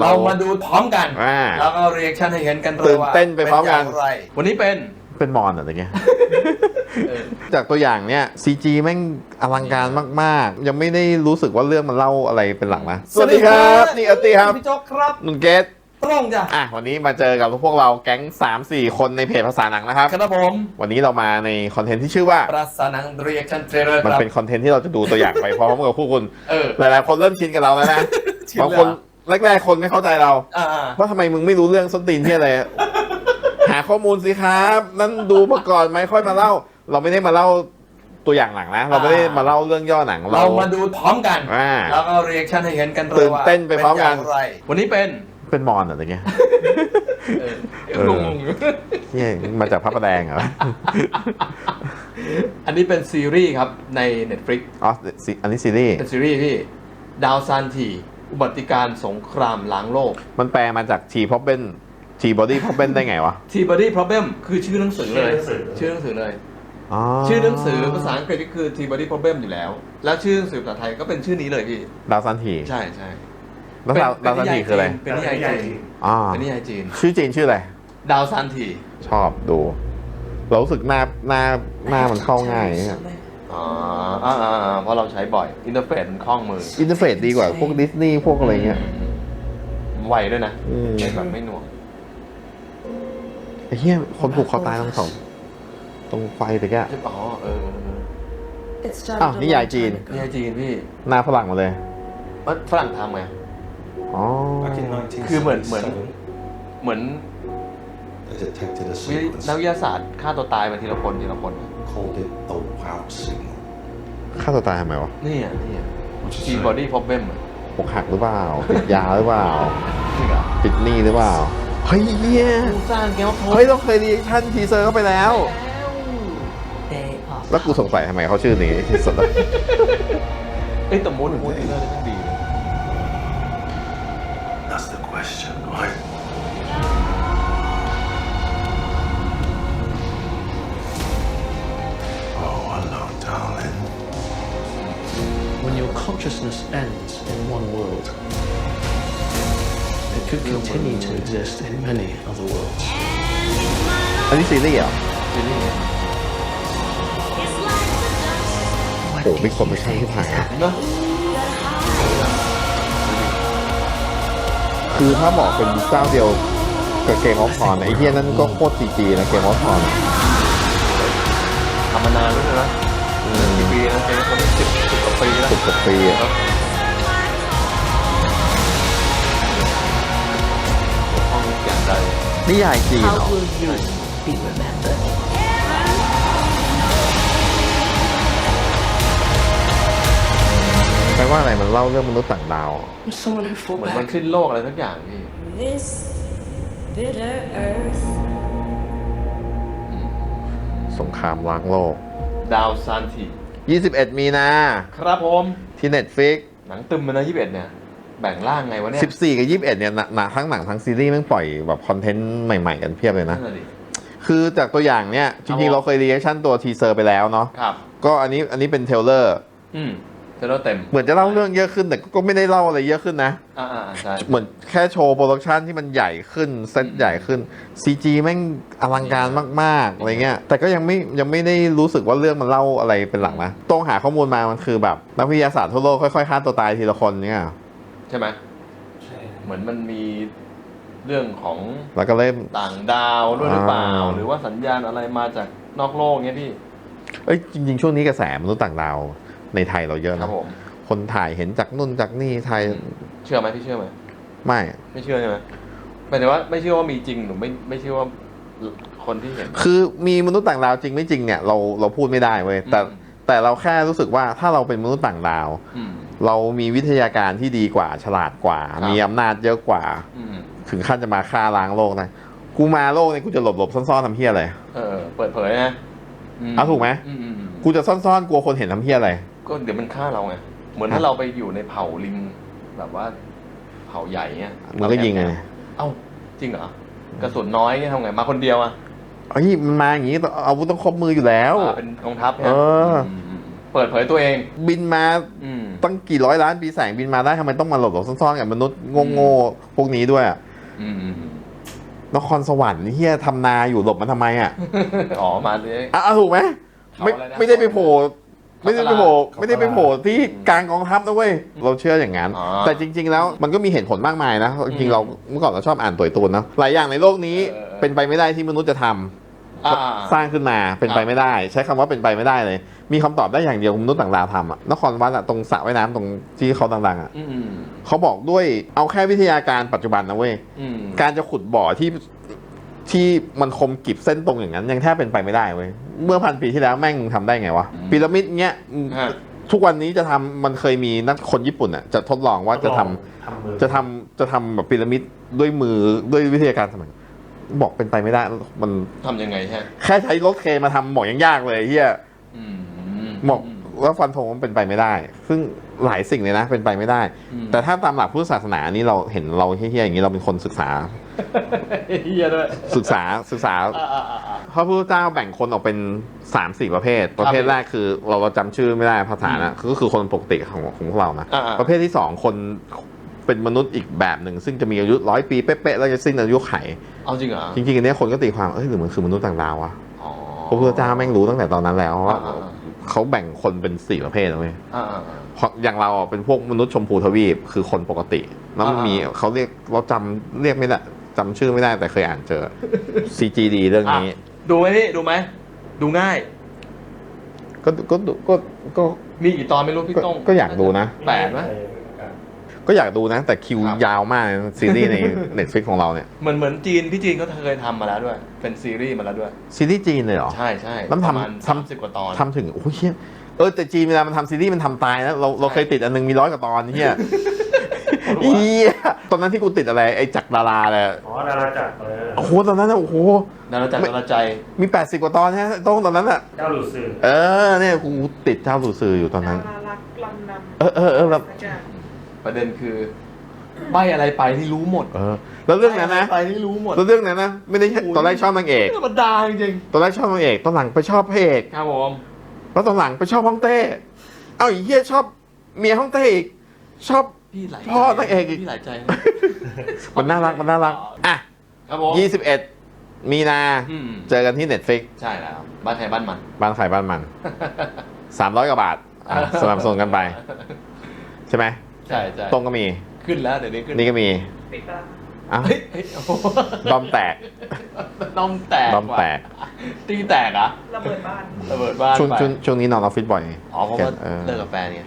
เรามาดูพร้อมกัน อ่าแล้วก็เรีแอคชั่นให้เห็นกันเลยตื่นว่าเต้นไปพร้อมกันย่างไรวันนี้เป็น เป็นมอนอะไรเงี้ย เออ จากตัวอย่างเนี้ย CG แม่งอลังการมาก ๆ ยังไม่ได้รู้สึกว่าเรื่องมันเล่าอะไรเป็นหลักนะสวัสดีครับนี่อติครับพี่โจ๊กครับนุ่นเกตตรงจ้ะอะวันนี้มาเจอกับพวกเราแก๊ง 3-4 คนในเพจภาษาหนังนะครับ ครับผมวันนี้เรามาในคอนเทนต์ที่ชื่อว่า ปราสานังเรีแอคชั่นเทรลเลอร์คมันรับเป็นคอนเทนต์ที่เราจะดูตัวอย่างไปพร้อมกับพวกคุณ เออ หลายๆคนเริ่มชินกับเราแล้วนะชินบางแล้วคน แรกๆคนไม่เข้าใจเราอ่าว่าทำไมมึงไม่รู้เรื่องส้นตีนที่อะไร หาข้อมูลสิครับ นั่นดูมาก่อนไหมค่อยมาเล่า เราไม่ได้มาเล่าตัวอย่างหนังนะ เราไม่ได้มาเล่าเรื่องย่อหนัง เรามาดูพร้อมกัน อ่า แล้วก็เรีแอคชั่นให้เห็นกันเลยตื่นว่าเต้นไปพร้อมกัน ย่างไรวันนี้เป็นเป็นมอนอะไรเงี้ย เออเออ งงๆอยู่ เนี่ยมาจากพระประแดงเหรออันนี้เป็นซีรีส์ครับใน Netflix อ๋อซีอันนี้ซีรีส์เป็นซีรีส์พี่ดาวซานที อุบัติการณ์สงครามล้างโลก มันแปลมาจากทีพอเบนทีบอดี้พอเบนได้ไงวะ T Body Problem คือชื่อหนังสือเลย ชื่ชื่ออหหนันังงสืสืออเลยอ๋อชื่อหนังสือภาษาอังกฤษก็คือ T Body Problem อยู่แล้ว แล้วชื่อหนังสือภาษาไทยก็เป็นชื่อนี้เลยพี่ดาวซันทีใช่ใช่แล้วดาวดาวซันทีคืออะไร เป็นนิยายจีนอ๋อเป็นนิยายจีน ชื่อจีนชื่ออะไร ดาวซานที ชอบดู เรารู้สึกหน้าหน้าหน้ามันเข้าง่ายเนี่ยอ๋อ อ่าอ่าอ่าเพราะเราใช้บ่อย อินเทอร์เฟซมันคล่องมืออินเทอร์เฟซดีกว่า พวกดิสนีย์พวกอะไรเงี้ย ไวด้วยนะอืม ไม่แบบไม่หน่วงไอ้เหี้ยคนผูกคอตายตรงสองตรงไฟตะแกะ อ๋อเอออ้าวนิยายจีนนิยายจีนพี่หน้าฝรั่งมาเลย มันฝรั่งทำไง อ๋อ Back in คือเหมือนเหมือน 1977, เหมือน they detected a วิ sequence นักวิทยาศาสตร์ฆ่าตัวตายมาทีละคนทีละคน called it the wow signal. ฆ่าตัวตายทำไมวะนี่อะนี่อะ What you ที say? บอดี้พอบเบมอะอกหักหรือเปล่าติดยาหรือเปล่านี่อะติดหนี้หรือเปล่าเฮ้ยเหี้ยผู้สร้างแก้วโพเฮ้ยเราเคยรีแอคชั่นทีเซอร์เข้าไปแล้ว They are แล้วกูสงสัยทำไมเขาชื่อนี้ที่สุดอะเอ้ยแต่มูดมูดดีเลยทั้งดีเลย That's the question, right? Consciousness ends in one world, it could continue to exist in many other worlds. อันนี้ซีรีส์เหรอซีรีส์โอ้โหมีคนไม่ใช่ที่ถ่ายอะเนอะคือถ้าบอกเป็นเจ้าเดียวกับเกมออฟทอนไอ้เฮียนั่นก็โคตรจีจีนะเกมออฟทอนทำมานานแล้วนะกี่ปีนะเป็นคนสิบสิบกว่า ปีแล้วสิบกว่าปีอะห้องอย่างใดนิยายจีนเหรอ How will you be remembered? แปลว่าอะไรมันเล่าเรื่องมนุษย์ต่างดาว You're someone who fought เหมือนมัน back. ขึ้นโลกอะไรสักอย่างพี่ This bitter earth สงครามล้างโลก ดาวซานที 21 มีนาครับผมที่ Netflix หนังตึมมันนะยี่สิบเอ็ดเนี่ย แบ่งร่างไงวะเนี่ย14 กับ 21 เนี่ยหนังหนังทั้งหนังทั้งซีรีส์แม่งปล่อยแบบคอนเทนต์ใหม่ ๆ กันเพียบเลยนะ นั่นน่ะดิ คือจากตัวอย่างเนี่ย จริง ๆ เราเคยรีแอคชั่นตัวทีเซอร์ไปแล้วเนาะครับ ก็อันนี้อันนี้เป็นเทรลเลอร์ อืม เทเลอร์เต็มเหมือนจะเล่าเรื่องเยอะขึ้นแต่ก็ไม่ได้เล่าอะไรเยอะขึ้นนะ อ่าอ่าใช่เหมือนแค่โชว์โปรดักชันที่มันใหญ่ขึ้นเซตใหญ่ขึ้น CG แม่งอลังการมากๆอะไรเงี้ยแต่ก็ยังไม่ยังไม่ได้รู้สึกว่าเรื่องมันเล่าอะไรเป็นหลักนะต้องหาข้อมูลมามันคือแบบนักวิทยาศาสตร์ทั่วโลกค่อยๆฆ่าตัวตายทีละคนเนี่ยใช่ไหมเหมือนมันมีเรื่องของแล้วก็เริ่มต่างดาวด้วยหรือเปล่าอ่า หรือว่าสัญญาณอะไรมาจากนอกโลกเงี้ยพี่เอ้ยจริงๆช่วงนี้กระแสมนุษย์ต่างดาว ในไทยเราเยอะครันะบผมคนถ่ายเห็นจากนู่นจากนี่ไทยเชื่อไหมพี่เชื่อไหมไม่ ไม่เชื่อใช่ไหมหมายถึงว่าไม่เชื่อว่ามีจริงหรือไม่ไม่เชื่อว่าคนที่เห็น คือมีมนุษย์ต่างดาวจริงไม่จริงเนี่ยเราเราพูดไม่ได้เว้ยแต่อืม แต่เราแค่รู้สึกว่าถ้าเราเป็นมนุษย์ต่างดาว อืม เรามีวิทยาการที่ดีกว่าฉลาดกว่า ครับ มีอำนาจเยอะกว่า อืมถึงขั้นจะมาฆ่าล้างโลกนะกูมาโลกเนี่ยกูจะหลบหลบๆซ่อนๆทำเพี้ยอะไร เออ เปิดเผยนะเอาถูกไหม อือือืมกูจะซ่อนๆกลัวคนเห็นทำเพี้ยอะไร ก็เดี๋ยวมันฆ่าเราไงเหมือนครับถ้าเราไปอยู่ในเผ่าลิงแบบว่า เผ่าใหญ่เงี้ยมึงก็ยิงไงเอ้าจริงเหรอกระสุนน้อยเงี้ยทำไงมาคนเดียวอะเอ้ยมันมาอย่างงี้อาวุธต้องครบมืออยู่แล้วมาเป็นกองทัพเออมมพเปิดเผยตัวเอง บินมาอืมตั้งกี่ร้อยล้านปีแสงบินมาได้ทำไมต้องมาหลบหลบซ่อนๆกับมนุษย์โง่ๆพวกนี้ด้วยอะอืมอืมนครสวรรค์เฮียทำนาอยู่หลบมันทำไมอะอ๋อมาเลยอะอะถูกไหมไม่เขาอะไรนะไม่ได้ไปโผล่ ไม่ได้ไปโผล่เขาไม่ได้ไปโผล่ที่กลางกองทัพนะเว้ยเราเชื่ออย่างนั้น อ๋อแต่จริง ๆ แล้วมันก็มีเหตุผลมากมายนะ จริงๆเราเมื่อก่อนเราชอบอ่านตัวตูนนะหลายอย่างในโลกนี้เออ เป็นไปไม่ได้ที่มนุษย์จะทำอ่า สร้างขึ้นมาเป็นไปครับไม่ได้ ใช้คำว่าเป็นไปไม่ได้เลย มีคำตอบได้อย่างเดียวมนุษย์ต่างดาวทำอะนครวัดอะตรงสระว่ายน้ำตรงที่เขาดังๆอะอืมเขาบอกด้วยเอาแค่วิทยาการปัจจุบันนะเว้ย อืม การจะขุดบ่อที่ที่มันคมกริบเส้นตรงอย่างนั้น ยังแทบเป็นไปไม่ได้เว้ย เมื่อพันปีที่แล้วแม่งมึงทำได้ไงวะพีระมิดเงี้ยฮะ ทุกวันนี้จะทำมันเคยมีนักคนญี่ปุ่นอะจะทดลองว่าจะทำทำมือจะทำจะทำแบบพีระมิดด้วยมือด้วยวิทยาการสมัยบอกเป็นไปไม่ได้มันทำยังไงฮะแค่ใช้รถเครนมาทำบอกยังยากเลยเฮีย อืมบอกว่าฟันธงว่ามันเป็นไปไม่ได้ ซึ่งหลายสิ่งเลยนะเป็นไปไม่ได้ อืมแต่ถ้าตามหลักพุทธศาสนานี่เราเห็นเราเฮี้ยๆอย่างนี้เราเป็นคนศึกษา เฮียด้วยศึกษาศึกษาอ่าอ่าอ่าอ่า พระพุทธเจ้าแบ่งคนออกเป็นสามสี่ประเภท ประเภทแรกคือเราเราจำชื่อไม่ได้ภาษานะก็คือคนปกติของของพวกเรานะอ่าๆ ประเภทที่สองคนเป็นมนุษย์อีกแบบหนึ่ง ซึ่งจะมีอายุร้อยปีเป๊ะๆแล้วจะสิ้นอายุไข เอาจริงเหรอจริงๆอันเนี้ยคนก็ตีความเอ้ยหรือมันคือมนุษย์ต่างดาววะอ๋อพระพุทธเจ้าแม่งรู้ตั้งแต่ตอนนั้นแล้วว่าอ่าเขาแบ่งคนเป็นสี่ประเภทนะเว้ย อ่าอ่าอ่า เพราะอย่างเราอะเป็นพวกมนุษย์ชมพูทวีปคือคนปกติ แล้วมันอ่าๆมีเขาเรียกเราจำเรียกไม่ได้ จำชื่อไม่ได้แต่เคยอ่านเจอ CGD เรื่องนี้อะดูไหมพี่ดูไหม ดูง่าย ก็ก็ก็ก็มีกี่ตอนไม่รู้พี่ก็ต้องก็อยากดูนะ แปดไหม ก็อยากดูนะ แต่คิวครับ ยาวมากนะซีรีส์ใน Netflix ของเราเนี่ย เหมือนเหมือนจีนพี่จีนก็เคยทำมาแล้วด้วย เป็นซีรีส์มาแล้วด้วย ซีรีส์จีนเลยเหรอ ใช่ใช่แล้วมันประมาณทำ สามทำสิบกว่าตอน ทำถึงโอ้ยเฮียเออแต่จีนเวลามันทำซีรีส์มันทำตายนะเราเราเคยติดอันนึงมีร้อยกว่าตอนเฮีย เฮียตอนนั้นที่กูติดอะไร ไอ้จักรดาราเลยอ๋อดาราจักรเออโอ้โหตอนนั้นน่ะโอ้โหนาราจักรนาราใจ มี 80 กว่าตอนนะต้องตอนนั้นอะเจ้าหลุดสื่อเออเนี่ยกูติดเจ้าสู่สื่ออยู่ตอนนั้นดารารักลำนำเออเออเออแบบสักอย่างประเด็นคือใบอะไรไปที่รู้หมดเออ แล้วเรื่องนั้นนะใบอะไรไปที่รู้หมดแล้วเรื่องนั้นนะไม่ได้ตอนแรกชอบนางเอก ธรรมดาจริงตอนแรกชอบนางเอกตอนหลังไปชอบพระเอกๆครับผมแล้วตอนหลังไปชอบฮ่องเต้ เอ้าไอีเหี้ยชอบเมียฮ่องเต้อีกชอบ พี่หลายใจพ่อนางเอกอีก พี่หลายใจนะมันน่ารักมันน่ารัก อะ ครับผม21 มีนา อืมเจอกันที่ Netflix ใช่แล้วบ้านใครบ้านมัน บ้านใครบ้านมัน 300 กว่าบาทอะสนับสนุนกันไป ใช่ไหม ใช่ใช่ตรงก็มี ขึ้นแล้วเดี๋ยวนี้ขึ้นนี่ก็มีปิดตาอ้าวเฮ้ยเฮ้ยโอ้โหดอมแตก ดอมแตกดอมแตก ว่ะตีแตกเหรอะระเบิดบ้าน ระเบิดบ้านช่วงไปช่วงช่วงนี้นอนออฟฟิศบ่อยอ๋อเพราะว่าเออ เลิกกับแฟนไง